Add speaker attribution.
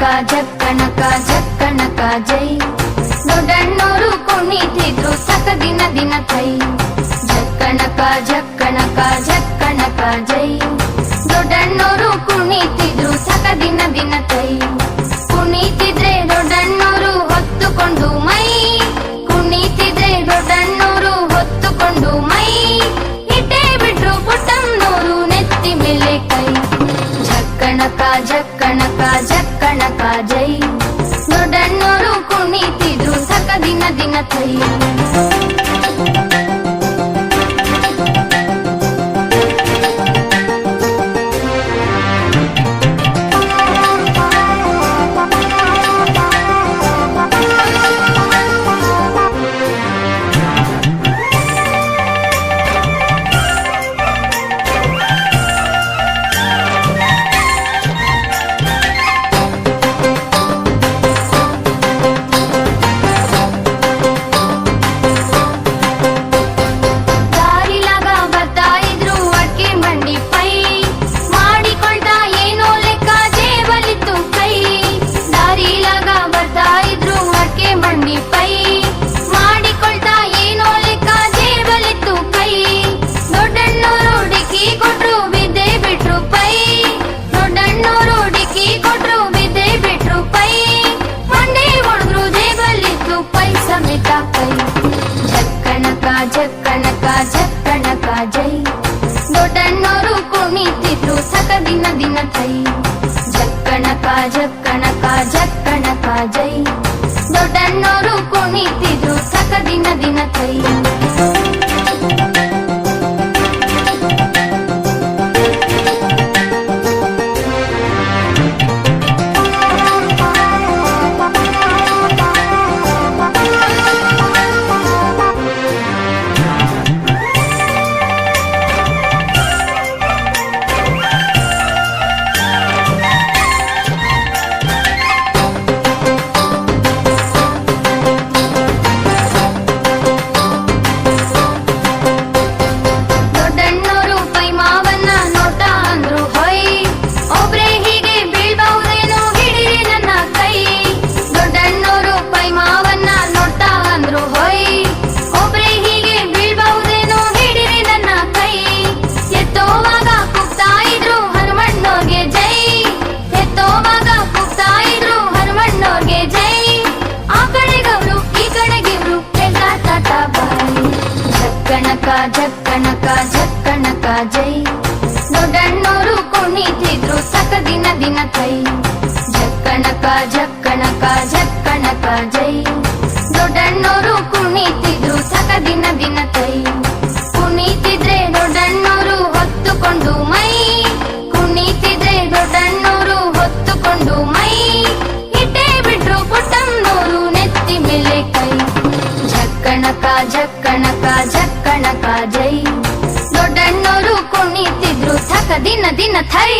Speaker 1: ಜಕ್ಕಣಕ ಜಕ್ಕಣಕ ಜೈ. ದೊಡ್ಡಣ್ಣೋರು ಕುಣಿತಿದ್ರು ಸಕ ದಿನ ದಿನ ಕೈ. ಜಕ್ಕಣಕ ಜಕ್ಕಣಕ ಜಕ್ಕಣಕ ಜೈ. ದೊಡ್ಡಣ್ಣೋರು ಕುಣಿತಿದ್ರು ಸಕ ದಿನ ದಿನ ಕೈ. ಕುಣಿತಿದ್ರೆ ದೊಡ್ಡಣ್ಣೋರು ಹೊತ್ತುಕೊಂಡು ಮೈ. ಕುಣಿತಿದ್ರೆ ದೊಡ್ಡಣ್ಣೋರು ಹೊತ್ತುಕೊಂಡು ದಿನ ಜಕ್ಕಣಕ ಜೈ ದೊಡ್ಡಣ್ಣೋರು ಕುಣಿತಿದ್ರು ಸಕ ದಿನ ದಿನ ಕೈ. ಜಕ್ಕಣಕ ಜಕ್ಕಣಕ ಜಕ್ಕಣಕ ಜೈ ಜಕ್ಕಣಕ ಜಕ್ಕಣಕ ಜಕ್ಕಣಕ ಜೈ. ದೊಡ್ಡಣ್ಣೋರು ಕುಣಿತಿದ್ರು ಸಕ ದಿನ ದಿನ ಕೈ. ಜಕ್ಕಣಕ ಜಕ್ಕಣಕ ಜಕ್ಕಣಕ ಜೈ. ದೊಡ್ಡಣ್ಣೋರು ಕುಣಿತಿದ್ರು ಸಕ ದಿನ ದಿನ ಕೈ. ಕುಣಿತಿದ್ರೆ ದೊಡ್ಡಣ್ಣೋರು ಹೊತ್ತುಕೊಂಡು ಮೈ. ಕುಣಿತಿದ್ರೆ ದೊಡ್ಡಣ್ಣೋರು ಹೊತ್ತುಕೊಂಡು ಮೈ. ಇಟ್ಟೇ ಬಿಟ್ರು ಪುಟ್ಟಮ್ಮನೋರು ನೆತ್ತಿ ಮೇಲೆ ಕೈ. ಜಕ್ಕಣಕ ಜಕ್ಕಣಕ ಜಕ್ಕಣಕ ಜೈ ದೊಡ್ಡಣ್ಣೋರು ಕುಣಿತಿದ್ರು ಸಕ ದಿನ ದಿನ ಥೈ